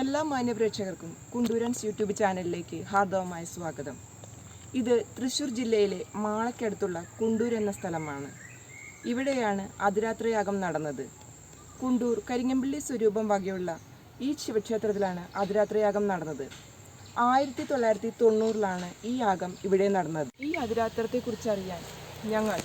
എല്ലാ മാന്യപ്രേക്ഷകർക്കും കുണ്ടൂരൻസ് യൂട്യൂബ് ചാനലിലേക്ക് ഹാർദവമായ സ്വാഗതം. ഇത് തൃശ്ശൂർ ജില്ലയിലെ മാളയ്ക്കടുത്തുള്ള കുണ്ടൂർ എന്ന സ്ഥലമാണ്. ഇവിടെയാണ് അതിരാത്രയാഗം നടന്നത്. കുണ്ടൂർ കരിങ്ങമ്പള്ളി സ്വരൂപം വകയുള്ള ഈ ശിവക്ഷേത്രത്തിലാണ് അതിരാത്രയാഗം നടന്നത്. ആയിരത്തി തൊള്ളായിരത്തി തൊണ്ണൂറിലാണ് ഈ യാഗം ഇവിടെ നടന്നത്. ഈ അതിരാത്രത്തെക്കുറിച്ച് അറിയാൻ ഞങ്ങൾ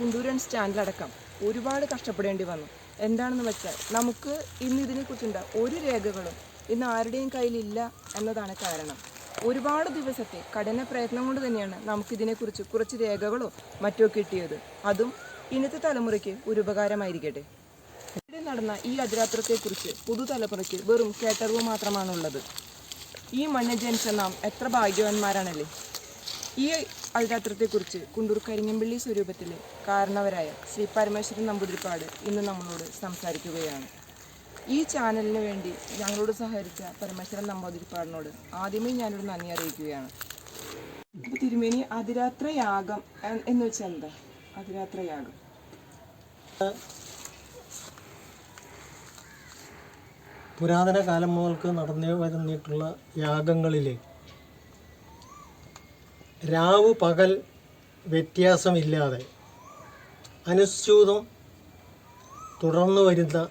കുണ്ടൂരൻസ് ചാനലടക്കം ഒരുപാട് കഷ്ടപ്പെടേണ്ടി വന്നു. എന്താണെന്ന് വെച്ചാൽ നമുക്ക് ഇന്ന് ഇതിനെക്കുറിച്ചുണ്ട് ഒരു രേഖകളും ഇന്ന് ആരുടെയും കയ്യിലില്ല എന്നതാണ് കാരണം. ഒരുപാട് ദിവസത്തെ കഠിന പ്രയത്നം കൊണ്ട് തന്നെയാണ് നമുക്കിതിനെക്കുറിച്ച് കുറച്ച് രേഖകളോ മറ്റോ കിട്ടിയത്. അതും ഇന്നത്തെ തലമുറയ്ക്ക് ഒരു ഉപകാരമായിരിക്കട്ടെ. ഇവിടെ നടന്ന ഈ അതിരാത്രത്തെക്കുറിച്ച് പുതുതലമുറയ്ക്ക് വെറും കേട്ടറിവ് മാത്രമാണുള്ളത്. ഈ മണ്ണിൽ ജനിച്ച നാം എത്ര ഭാഗ്യവാന്മാരാണല്ലേ? ഈ അൽരാത്രത്തെക്കുറിച്ച് കുണ്ടൂർ കരിങ്ങമ്പള്ളി സ്വരൂപത്തിലെ കാരണവരായ ശ്രീ പരമേശ്വരൻ നമ്പൂതിരിപ്പാട് ഇന്ന് നമ്മളോട് സംസാരിക്കുകയാണ്. ഈ ചാനലിന് വേണ്ടി ഞങ്ങളോട് സഹകരിച്ച പരമേശ്വരൻ നമ്പൂതിരിപ്പാടിനോട് ആദ്യമേ ഞാനൊരു നന്ദി അറിയിക്കുകയാണ്. തിരുമേനി അതിരാത്ര യാഗം എന്ന് വെച്ചാൽ എന്താ? അതിരാത്ര യാഗം പുരാതന കാലം മുതൽക്ക് നടന്നു വരുന്നിട്ടുള്ള യാഗങ്ങളിലെ രാവ് പകൽ വ്യത്യാസമില്ലാതെ അനുസ്യൂതം തുടർന്നു വരുന്ന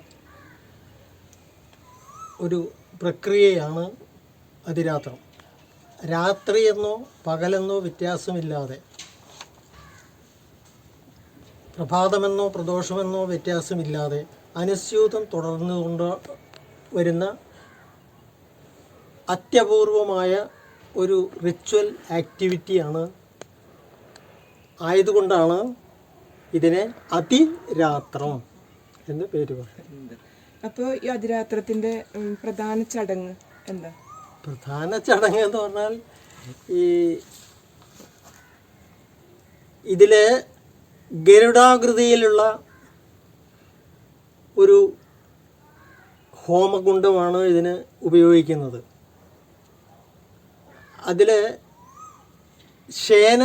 ഒരു പ്രക്രിയയാണ് അതിരാത്രം. രാത്രിയെന്നോ പകലെന്നോ വ്യത്യാസമില്ലാതെ പ്രഭാതമെന്നോ പ്രദോഷമെന്നോ വ്യത്യാസമില്ലാതെ അനുസ്യൂതം തുടർന്നുകൊണ്ട് വരുന്ന അത്യപൂർവമായ ഒരു റിച്വൽ ആക്ടിവിറ്റിയാണ് ആയതുകൊണ്ടാണ് ഇതിനെ അതിരാത്രം എന്ന് പേര് പറയുന്നത്. അപ്പോൾ ഈ അതിരാത്രത്തിന്റെ പ്രധാന ചടങ്ങ് എന്താ? പ്രധാന ചടങ്ങ് എന്ന് പറഞ്ഞാൽ ഈ ഇതിലെ ഗരുഡാകൃതിയിലുള്ള ഒരു ഹോമകുണ്ഡമാണ് ഇതിന് ഉപയോഗിക്കുന്നത്. അതിൽ ശേന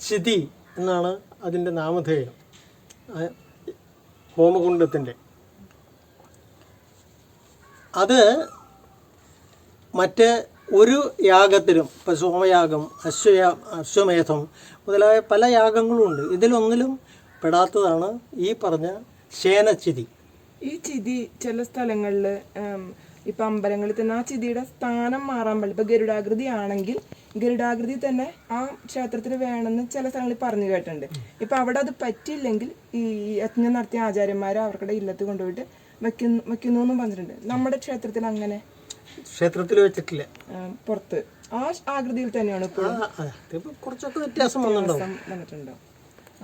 ചിതി എന്നാണ് അതിന്റെ നാമധേയം. ഹോമകുണ്ഡത്തിന്റെ അത് മറ്റ് ഒരു യാഗത്തിലും ഇപ്പോൾ സോമയാഗം അശ്വയാ അശ്വമേധം മുതലായ പല യാഗങ്ങളുമുണ്ട് ഇതിലൊന്നിലും പെടാത്തതാണ് ഈ പറഞ്ഞ ശേനച്ചിതി ഈ ചിതി ചില സ്ഥലങ്ങളിൽ ഇപ്പൊ അമ്പലങ്ങളിൽ തന്നെ ആ ചിതിയുടെ സ്ഥാനം മാറാൻ പാടില്ല ഇപ്പം ഗരുഡാകൃതി ആണെങ്കിൽ ഗരുഡാകൃതി തന്നെ ആ ക്ഷേത്രത്തിൽ വേണമെന്ന് ചില സ്ഥലങ്ങളിൽ പറഞ്ഞു കേട്ടിട്ടുണ്ട്. ഇപ്പം അവിടെ അത് പറ്റിയില്ലെങ്കിൽ ഈ യജ്ഞം നടത്തിയ ആചാര്യന്മാർ അവരുടെ ഇല്ലത്ത് കൊണ്ടുപോയിട്ട് വെക്കുന്നു വെക്കുന്നു എന്നും പറഞ്ഞിട്ടുണ്ട്. നമ്മുടെ ക്ഷേത്രത്തിൽ അങ്ങനെ? ക്ഷേത്രത്തിൽ വെച്ചിട്ടില്ല. പുറത്ത്. ആ ആകൃതിയിൽ തന്നെയാണ് ഇപ്പോൾ കുറച്ചൊക്കെ വ്യത്യാസം വന്നിട്ടുണ്ടാവും.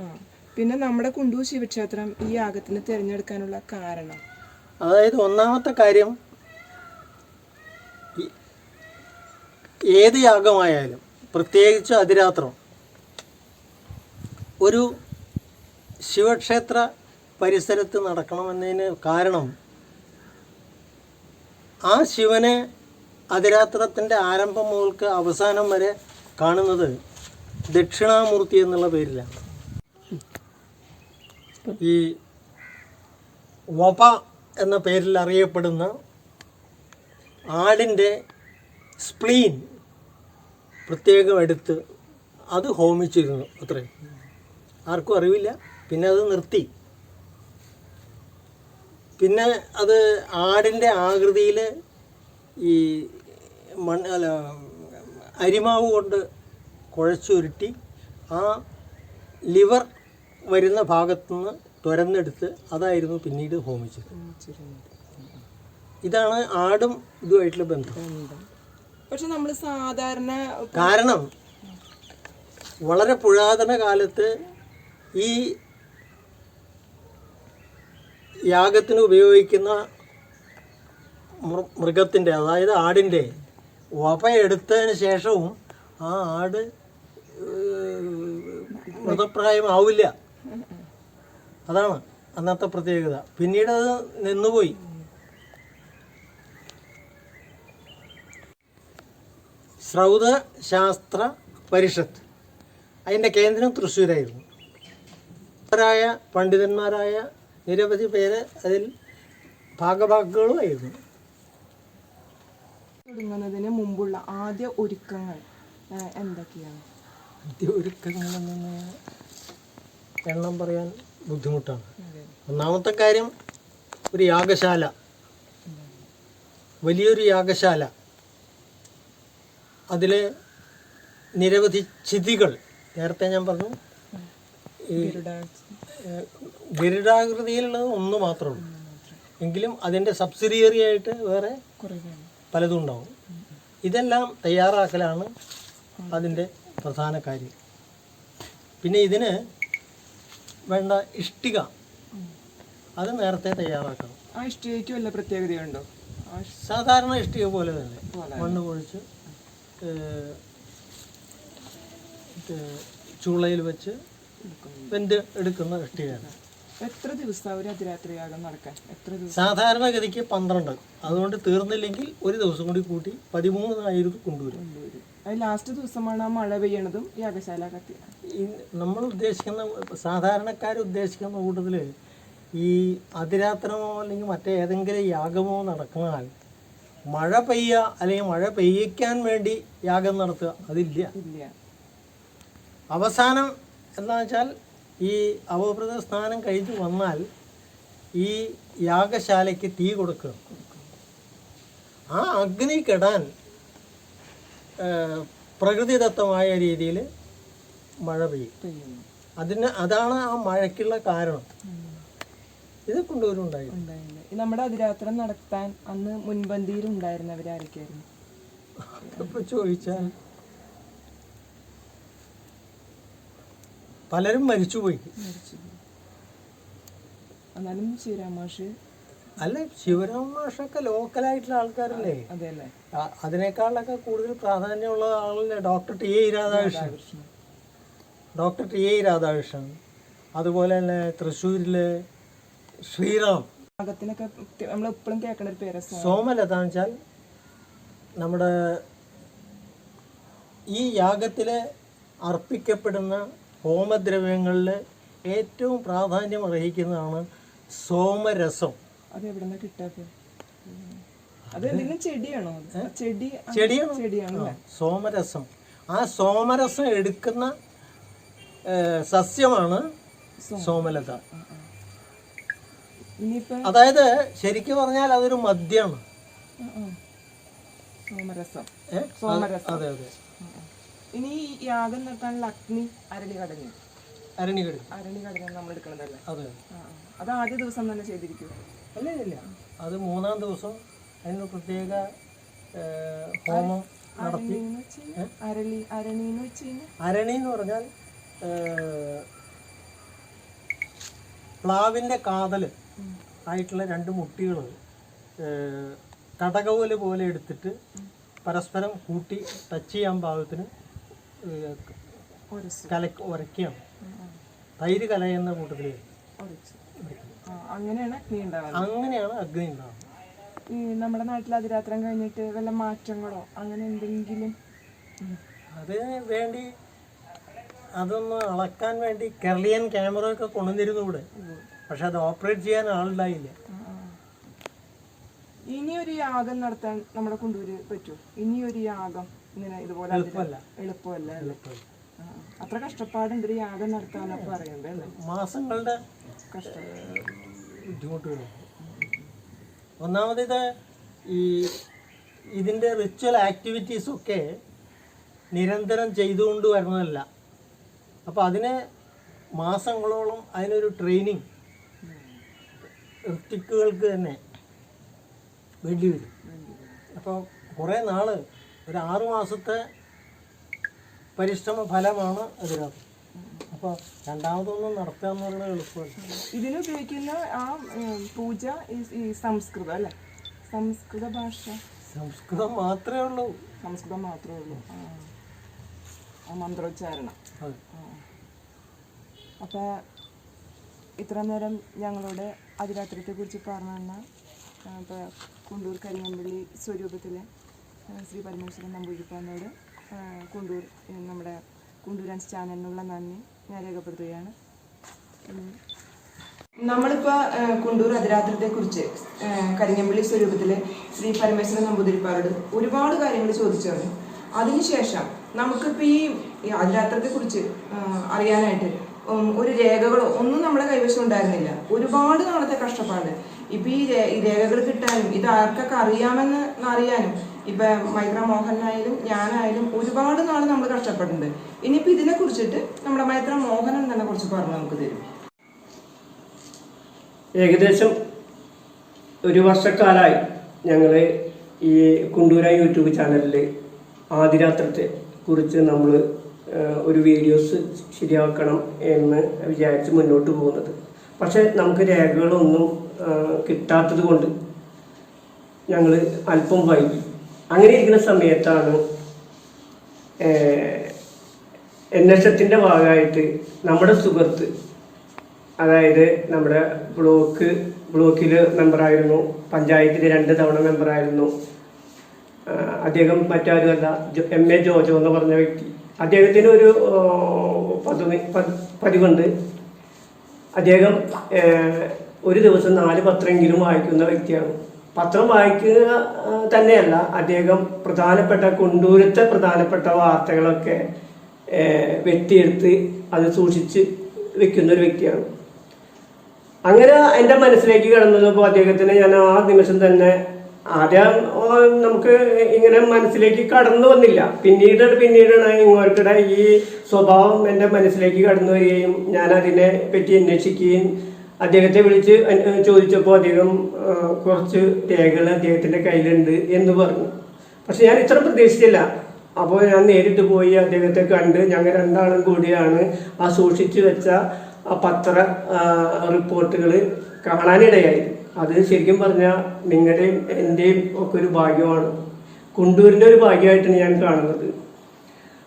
ആ പിന്നെ നമ്മുടെ കുണ്ടൂർ ശിവക്ഷേത്രം ഈ യാഗത്തിന് തിരഞ്ഞെടുക്കാനുള്ള കാരണം? അതായത് ഒന്നാമത്തെ കാര്യം ഏത് യാഗമായാലും പ്രത്യേകിച്ച് അതിരാത്രം ഒരു ശിവക്ഷേത്ര പരിസരത്ത് നടക്കണമെന്നതിന് കാരണം ആ ശിവനെ അതിരാത്രത്തിന്റെ ആരംഭം മുതൽക്ക് അവസാനം വരെ കാണുന്നത് ദക്ഷിണാമൂർത്തി എന്നുള്ള പേരിലാണ്. ഈ വപ എന്ന പേരിൽ അറിയപ്പെടുന്ന ആടിന്റെ സ്പ്ലീൻ പ്രത്യേകം എടുത്ത് അത് ഹോമിച്ചിരുന്നു അത്രയും ആർക്കും അറിവില്ല. പിന്നെ അത് നിർത്തി. പിന്നെ അത് ആടിന്റെ ആകൃതിയിൽ ഈ മൺ അല്ല അരിമാവ് കൊണ്ട് കുഴച്ചുരുട്ടി ആ ലിവർ വരുന്ന ഭാഗത്തുനിന്ന് തുരന്നെടുത്ത് അതായിരുന്നു പിന്നീട് ഹോമിച്ചത് ഇതാണ് ആടും ഇതുമായിട്ടുള്ള ബന്ധം. പക്ഷെ നമ്മൾ സാധാരണ കാരണം വളരെ പുരാതന കാലത്ത് ഈ യാഗത്തിന് ഉപയോഗിക്കുന്ന മൃഗത്തിന്റെ അതായത് ആടിന്റെ വപയെടുത്തതിന് ശേഷവും ആ ആട് മൃതപ്രായമാവില്ല. അതാണ് അന്നത്തെ പ്രത്യേകത. പിന്നീട് അത് നിന്നുപോയി. ശ്രൗത ശാസ്ത്ര പരിഷത്ത്. അതിന്റെ കേന്ദ്രം തൃശ്ശൂരായിരുന്നു. ായ പണ്ഡിതന്മാരായ നിരവധി പേര് അതിൽ ഭാഗഭാക്കുകളുമായിരുന്നു തുടങ്ങുന്നതിന് മുമ്പുള്ള ആദ്യ ഒരുക്കങ്ങൾ എന്തൊക്കെയാണ്? ആദ്യ ഒരുക്കങ്ങളെന്ന് എണ്ണം പറയാൻ ബുദ്ധിമുട്ടാണ്. ഒന്നാമത്തെ കാര്യം ഒരു യാഗശാല. വലിയൊരു യാഗശാല. അതിൽ നിരവധി ചിതികൾ. നേരത്തെ ഞാൻ പറഞ്ഞു ഗരുഡാകൃതിയിലുള്ളത് ഒന്ന് മാത്രമേ ഉള്ളൂ. എങ്കിലും അതിന്റെ സബ്സിഡിയറി ആയിട്ട് വേറെ കുറേ പലതും ഉണ്ടാവും. ഇതെല്ലാം തയ്യാറാക്കലാണ് അതിന്റെ പ്രധാന കാര്യം. പിന്നെ ഇതിന് വേണ്ട ഇഷ്ടിക അത് നേരത്തെ തയ്യാറാക്കണം. ആ ഇഷ്ടികയ്ക്ക് വല്ല പ്രത്യേകതയുണ്ടോ? സാധാരണ ഇഷ്ടിക പോലെ തന്നെ. മണ്ണ് പൊഴിച്ച് ചൂളയിൽ വെച്ച് വെന്റ് വെന്ത് എടുക്കുന്ന ഇഷ്ടികയാണ് എത്ര ദിവസം ഒരു നടക്കാൻ? എത്ര ദിവസം? സാധാരണഗതിക്ക് പന്ത്രണ്ട്. അതുകൊണ്ട് തീർന്നില്ലെങ്കിൽ ഒരു ദിവസം കൂടി കൂട്ടി പതിമൂന്നായിരം കൊണ്ടുവരും. ലാസ്റ്റ് ദിവസമാണ് ആ മഴ പെയ്യണതും യാഗശാല കത്തി. നമ്മൾ ഉദ്ദേശിക്കുന്ന സാധാരണക്കാർ ഉദ്ദേശിക്കുന്ന കൂട്ടത്തിൽ ഈ അതിരാത്രമോ അല്ലെങ്കിൽ മറ്റേതെങ്കിലും യാഗമോ നടന്നാൽ മഴ പെയ്യുക അല്ലെങ്കിൽ മഴ പെയ്യിക്കാൻ വേണ്ടി യാഗം നടത്തുക. അതില്ല. അവസാനം എന്താ വെച്ചാൽ ഈ അവഭൃത സ്നാനം കഴിഞ്ഞു വന്നാൽ ഈ യാഗശാലയ്ക്ക് തീ കൊടുക്കുക. ആ അഗ്നി കെടാൻ പ്രകൃതിദത്തമായ രീതിയിൽ മഴ പെയ്യും. അതിന് അതാണ് ആ മഴയ്ക്കുള്ള കാരണം. ഇത് കൊണ്ടുവരും ഉണ്ടായില്ല. നമ്മുടെ അതിരാത്രം നടത്താൻ അന്ന് മുൻപന്തിയിൽ ഉണ്ടായിരുന്നവരായിരിക്കായിരുന്നു ചോദിച്ചാൽ പലരും മരിച്ചുപോയി. മരിച്ചു എന്നാലും ശിവരാമാഷ് അല്ല ശിവരാമ മാഷൊക്കെ ലോക്കലായിട്ടുള്ള ആൾക്കാരല്ലേ? അതിനേക്കാളൊക്കെ കൂടുതൽ പ്രാധാന്യമുള്ള ആളല്ലേ doctor T A Radhakrishnan doctor T A Radhakrishnan അതുപോലെ തന്നെ തൃശ്ശൂരിലെ ശ്രീറാം. യാഗത്തിനൊക്കെ നമ്മൾ എപ്പോഴും ഒരു പേര് സോ- സോമലത എന്ന് വെച്ചാൽ നമ്മുടെ ഈ യാഗത്തിലെ അർപ്പിക്കപ്പെടുന്ന ഹോമദ്രവ്യങ്ങളിൽ ഏറ്റവും പ്രാധാന്യം അർഹിക്കുന്നതാണ് സോമരസം. അത് എവിടെ കിട്ടാത്ത അത്? എന്തെങ്കിലും ചെടിയാണോ? ചെടി ആ, ചെടിയാണ്? ചെടിയാണ് സോമരസം. ആ സോമരസം എടുക്കുന്ന സസ്യമാണ് സോമലത. അതായത് ശരിക്കും പറഞ്ഞാൽ അതൊരു മദ്യമാണ്. സോമരസം? സോമരസം. അതെ അതെ. ഇനി യാഗം നടത്താനുള്ള അഗ്നി അരളി കടഞ്ഞു അരണികടി അരണി കടഞ്ഞ് നമ്മൾ എടുക്കണതല്ലേ? അതെ. അത്. ആദ്യ ദിവസം തന്നെ ചെയ്തിരിക്കും. അല്ലേ ഇല്ല അത് മൂന്നാം ദിവസം അതിന് പ്രത്യേക ഹോമം നടത്തി. അരളി അരണി എന്ന് വെച്ച് കഴിഞ്ഞാൽ അരണി എന്ന് പറഞ്ഞാൽ പ്ലാവിന്റെ പ്ലാവിന്റെ കാതൽ ആയിട്ടുള്ള രണ്ട് മുട്ടികൾ കടകവൽ പോലെ എടുത്തിട്ട് പരസ്പരം കൂട്ടി ടച്ച് ചെയ്യാൻ പാകത്തിന് കലക്ക് ഉരയ്ക്കുകയാണ് തൈര് കലയുന്ന കൂട്ടത്തിൽ അങ്ങനെയാണ് അഗ്നി അങ്ങനെയാണ് അഗ്നി ഉണ്ടാകുന്നത് ഈ നമ്മുടെ നാട്ടിൽ അതിരാത്രം കഴിഞ്ഞിട്ട് വല്ല മാറ്റങ്ങളോ അങ്ങനെ എന്തെങ്കിലും? അത് വേണ്ടി അതൊന്ന് അളക്കാൻ വേണ്ടി കേരളീയൻ ക്യാമറ ഒക്കെ കൊണ്ടുവന്നിരുന്നു ഇവിടെ. പക്ഷെ അത് ഓപ്പറേറ്റ് ചെയ്യാൻ ആളുണ്ടായില്ല. ഇനിയൊരു യാഗം നടത്താൻ നമ്മുടെ കൊണ്ടൂര് പറ്റൂ. ഇനിയൊരു യാഗം ഇങ്ങനെ ഇതുപോലെ എളുപ്പമല്ല. അത്ര കഷ്ടപ്പാടുണ്ട് ഒരു യാഗം നടത്താനൊക്കെ അല്ലേ? മാസങ്ങളുടെ കഷ്ടം. ബുദ്ധിമുട്ടുകളുണ്ട് ഒന്നാമത് ഈ ഇതിന്റെ റിച്വൽ ആക്ടിവിറ്റീസൊക്കെ നിരന്തരം ചെയ്തുകൊണ്ട് വരുന്നതല്ല അപ്പോൾ അതിന് മാസങ്ങളോളം അതിനൊരു ട്രെയിനിങ് ഋത്തിക്കുകൾക്ക് തന്നെ വേണ്ടി വരും. അപ്പോൾ കുറേ നാൾ ഒരു ആറു മാസത്തെ പരിശ്രമ ഫലമാണ് അതിനകത്ത്. അപ്പോൾ രണ്ടാമതൊന്നും നടത്തുക എന്ന് പറയുന്നത് എളുപ്പമല്ല. ഇതിന് ഉപയോഗിക്കുന്ന ആ പൂജ ഈ- സംസ്കൃതം അല്ലേ? സംസ്കൃത ഭാഷ. സംസ്കൃതം മാത്രമേ ഉള്ളൂ. സംസ്കൃതം മാത്രമേ ഉള്ളൂ. ആ. മന്ത്രോച്ചാരണം. അപ്പോൾ ഇത്ര നേരം ഞങ്ങളോട് കുറിച്ച് പറഞ്ഞ ഇപ്പോൾ കുണ്ടൂർ കരിങ്ങമ്പള്ളി സ്വരൂപത്തിലെ ശ്രീ പരമേശ്വരൻ നമ്പൂതിരിപ്പാനോട് കുണ്ടൂർ നമ്മുടെ കുണ്ടൂരാൻസ് ചാനലിനുള്ള നന്ദി. ഞാൻ രേഖപ്പെടുത്തുകയാണ്. നമ്മളിപ്പോൾ നമ്മളിപ്പോ കുണ്ടൂർ അതിരാത്രത്തെ കുറിച്ച് കരിങ്ങമ്പള്ളി സ്വരൂപത്തിലെ ശ്രീ പരമേശ്വരൻ നമ്പൂതിരിപ്പാറോട് ഒരുപാട് കാര്യങ്ങൾ ചോദിച്ചറിഞ്ഞു അതിനുശേഷം നമുക്കിപ്പോൾ ഈ ഈ അതിരാത്രത്തെ കുറിച്ച് അറിയാനായിട്ട് ഒരു രേഖകളോ ഒന്നും നമ്മുടെ കൈവശം ഉണ്ടായിരുന്നില്ല ഒരുപാട് നാളത്തെ കഷ്ടപ്പാട്. ഇപ്പൊ ഈ രേഖകൾ കിട്ടാനും ഇത് ആർക്കൊക്കെ അറിയാമെന്ന് അറിയാനും ഇപ്പൊ മൈത്ര മോഹനായാലും ഞാനായാലും ഒരുപാട് നാൾ നമ്മൾ കഷ്ടപ്പെട്ടിട്ടുണ്ട് ഇനിയിപ്പോ ഇതിനെ കുറിച്ചിട്ട് നമ്മുടെ മൈത്ര മോഹനൻ തന്നെ കുറച്ച് പറഞ്ഞു നമുക്ക് തരും. ഏകദേശം ഒരു വർഷക്കാലായി ഞങ്ങൾ ഈ കുണ്ടൂര യൂട്യൂബ് ചാനലിൽ ആദിരാത്രത്തെ കുറിച്ച് നമ്മൾ ഒരു വീഡിയോസ് ശരിയാക്കണം എന്ന് വിചാരിച്ച് മുന്നോട്ട് പോകുന്നത്. പക്ഷേ നമുക്ക് രേഖകളൊന്നും കിട്ടാത്തത് കൊണ്ട് ഞങ്ങൾ അല്പം വൈകി. അങ്ങനെ ഇരിക്കുന്ന സമയത്താണ് എൻ എസ് എത്തിന്റെ ഭാഗമായിട്ട് നമ്മുടെ സുഹൃത്ത് അതായത് നമ്മുടെ ബ്ലോക്ക് ബ്ലോക്കിൽ മെമ്പറായിരുന്നു പഞ്ചായത്തിൽ രണ്ട് തവണ മെമ്പറായിരുന്നു അദ്ദേഹം മറ്റാരുമല്ല എം എ ജോജോ എന്ന് പറഞ്ഞ വ്യക്തി. അദ്ദേഹത്തിന് ഒരു പതിവ് പതിവുണ്ട്. അദ്ദേഹം ഒരു ദിവസം നാല് പത്രമെങ്കിലും വായിക്കുന്ന വ്യക്തിയാണ്. പത്രം വായിക്കുക തന്നെയല്ല അദ്ദേഹം പ്രധാനപ്പെട്ട കൊണ്ടൂരത്തെ പ്രധാനപ്പെട്ട വാർത്തകളൊക്കെ വെട്ടിയെടുത്ത് അത് സൂക്ഷിച്ച് വെക്കുന്ന ഒരു വ്യക്തിയാണ്. അങ്ങനെ എന്റെ മനസ്സിലേക്ക് കിടന്നപ്പോൾ അദ്ദേഹത്തിനെ ഞാൻ ആ നിമിഷം തന്നെ ആദ്യം നമുക്ക് ഇങ്ങനെ മനസ്സിലേക്ക് കടന്നു വന്നില്ല. പിന്നീട് പിന്നീടാണ് ഇങ്ങോർക്കിടെ ഈ സ്വഭാവം എന്റെ മനസ്സിലേക്ക് കടന്നു വരികയും ഞാൻ അതിനെ പറ്റി അന്വേഷിക്കുകയും അദ്ദേഹത്തെ വിളിച്ച് ചോദിച്ചപ്പോൾ അദ്ദേഹം കുറച്ച് രേഖകൾ അദ്ദേഹത്തിന്റെ കയ്യിലുണ്ട് എന്ന് പറഞ്ഞു. പക്ഷെ ഞാൻ ഇത്ര പ്രതീക്ഷിച്ചില്ല. അപ്പോൾ ഞാൻ നേരിട്ട് പോയി അദ്ദേഹത്തെ കണ്ട് ഞങ്ങൾ രണ്ടാളും കൂടിയാണ് ആ സൂക്ഷിച്ചു വെച്ച ആ പത്ര റിപ്പോർട്ടുകൾ കാണാനിടയായി. അത് ശരിക്കും പറഞ്ഞാൽ നിങ്ങളുടെയും എന്റെയും ഒക്കെ ഒരു ഭാഗ്യമാണ്. കുണ്ടൂരിന്റെ ഒരു ഭാഗ്യമായിട്ടാണ് ഞാൻ കാണുന്നത്.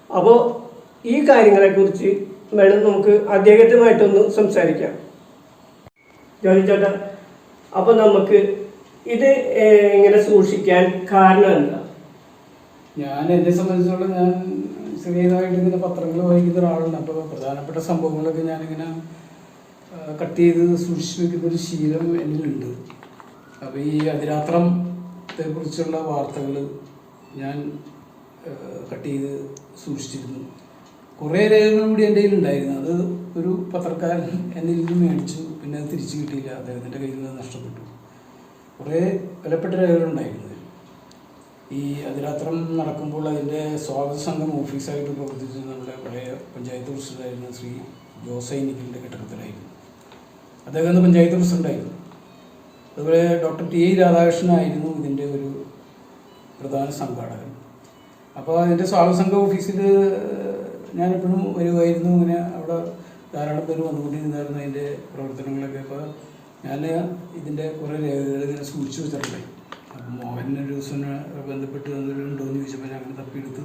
അപ്പോൾ ഈ കാര്യങ്ങളെക്കുറിച്ച് വേണം നമുക്ക് അദ്ദേഹത്തുമായിട്ടൊന്ന് സംസാരിക്കാം. ജോലി ചേട്ടാ അപ്പോൾ നമുക്ക് ഇത് ഇങ്ങനെ സൂക്ഷിക്കാൻ കാരണം എന്താ? ഞാൻ എന്നെ സംബന്ധിച്ചോളം ഞാൻ ചെറിയതായിട്ട് ഇങ്ങനെ പത്രങ്ങൾ വായിക്കുന്ന ഒരാളാണ് അപ്പോൾ പ്രധാനപ്പെട്ട സംഭവങ്ങളൊക്കെ ഞാനിങ്ങനെ കട്ട് ചെയ്ത് സൂക്ഷിച്ചു വെക്കുന്ന ഒരു ശീലം എന്നിലുണ്ട് അപ്പോൾ ഈ അതിരാത്രത്തെ കുറിച്ചുള്ള വാർത്തകൾ ഞാൻ കട്ട് ചെയ്ത് സൂക്ഷിച്ചിരുന്നു. കുറേ രേഖകളും കൂടി എന്റെ കയ്യിലുണ്ടായിരുന്നു. അത് ഒരു പത്രക്കാരൻ എന്നിൽ നിന്ന് മേടിച്ചു. പിന്നെ അത് തിരിച്ചു കിട്ടിയില്ല. അദ്ദേഹത്തിന്റെ കയ്യിൽ നിന്ന് നഷ്ടപ്പെട്ടു. കുറേ വിലപ്പെട്ട രേഖകളുണ്ടായിരുന്നു. ഈ അതിരാത്രം നടക്കുമ്പോൾ അതിന്റെ സ്വാഗത സംഘം ഓഫീസായിട്ട് പ്രവർത്തിച്ചിരുന്ന നമ്മുടെ പഴയ പഞ്ചായത്ത് പ്രസിഡന്റായിരുന്ന ശ്രീ ജോസൈനിക്കിന്റെ കെട്ടിടത്തിലായിരുന്നു. അദ്ദേഹം അന്ന് പഞ്ചായത്ത് പ്രസിഡന്റായിരുന്നു അതുപോലെ ഡോക്ടർ ടി രാധാകൃഷ്ണനായിരുന്നു ഇതിന്റെ ഒരു പ്രധാന സംഘാടകൻ. അപ്പോൾ അതിന്റെ സ്വാഗത സംഘ ഓഫീസിൽ ഞാനെപ്പോഴും വരുമായിരുന്നു. ഇങ്ങനെ അവിടെ ധാരാളം പേര് വന്നുകൊണ്ടിരുന്നായിരുന്നു അതിന്റെ പ്രവർത്തനങ്ങളൊക്കെ. അപ്പോൾ ഞാൻ ഇതിന്റെ കുറേ രേഖകൾ ഇങ്ങനെ സൂക്ഷിച്ചു വെച്ചിട്ടുണ്ടായി അപ്പം മോഹൻ ഒരു ദിവസം ബന്ധപ്പെട്ട് ഉണ്ടോ എന്ന് ചോദിച്ചപ്പോൾ ഞാൻ അങ്ങനെ തപ്പിയെടുത്ത്.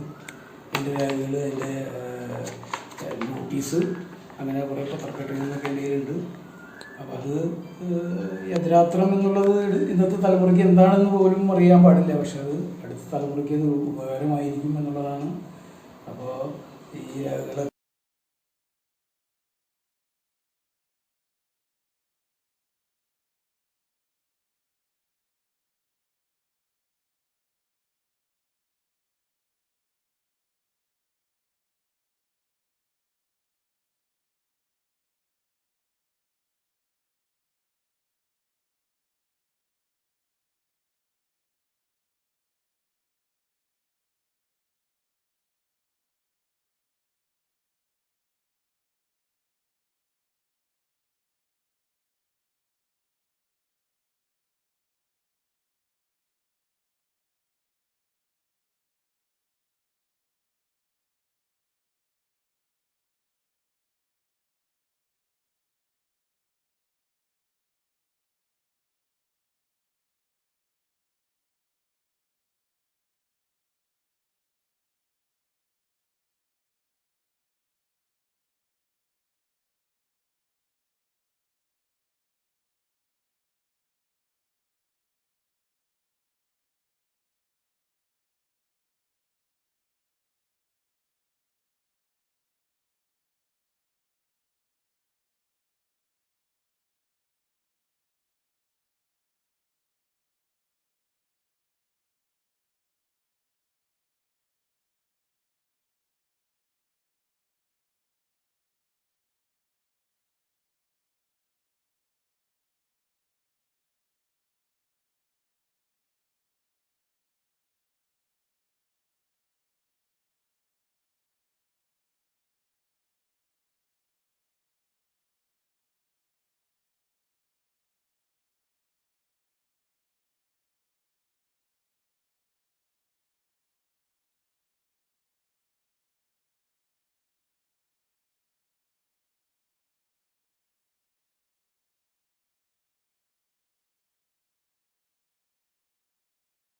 അതിന്റെ രേഖകൾ അതിന്റെ നോട്ടീസ് അങ്ങനെ കുറേ പത്രക്കെട്ടുകളിലൊക്കെ എന്റെ കയ്യിലുണ്ട്. അപ്പം അത് യഥാർത്ഥം എന്നുള്ളത് ഇന്നത്തെ തലമുറയ്ക്ക് എന്താണെന്ന് പോലും അറിയാൻ പാടില്ല. പക്ഷെ അത് അടുത്ത തലമുറയ്ക്ക് അത് ഉപകാരമായിരിക്കും എന്നുള്ളതാണ്. അപ്പോൾ ഈ രേഖകൾ